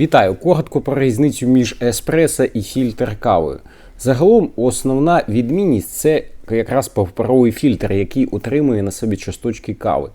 Вітаю! Коротко про різницю між еспресо і фільтр кавою. Загалом основна відмінність це якраз паперовий фільтр, який утримує на собі часточки кави.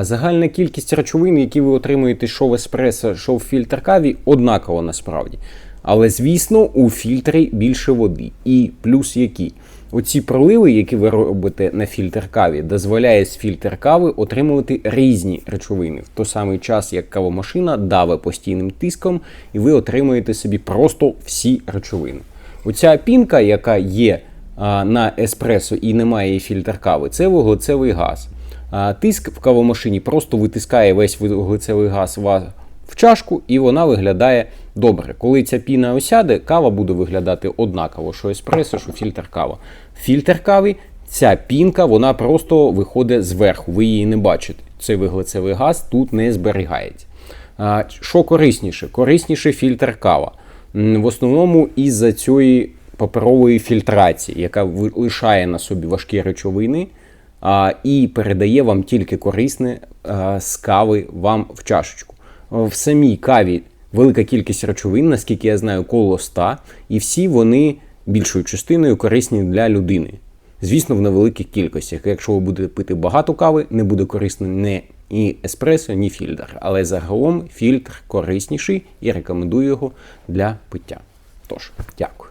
Загальна кількість речовин, які ви отримуєте, що в еспресо, що в фільтр каві, однакова насправді. Але звісно, у фільтрі більше води. І плюс які. Оці проливи, які ви робите на фільтр каві, дозволяє з фільтр кави отримувати різні речовини в той самий час, як кавомашина даве постійним тиском, і ви отримуєте собі просто всі речовини. Оця пінка, яка є а, на еспресо і не має фільтр кави, це вуглецевий газ. А, тиск в кавомашині просто витискає весь вуглецевий газ в чашку, і вона виглядає добре. Коли ця піна осяде, кава буде виглядати однаково, що еспресо, що фільтр кава. Фільтр кави, ця пінка, вона просто виходить зверху, ви її не бачите. Цей вуглецевий газ тут не зберігається. Що корисніше? Корисніше фільтр кава. В основному із-за цієї паперової фільтрації, яка лишає на собі важкі речовини а, і передає вам тільки корисне а, з кави вам в чашечку. В самій каві велика кількість речовин, наскільки я знаю, коло 100, і всі вони більшою частиною корисні для людини. Звісно, в невеликих кількостях. Якщо ви будете пити багато кави, не буде корисно ні ні еспресо, ні фільтр. Але загалом фільтр корисніший і рекомендую його для пиття. Тож, дякую.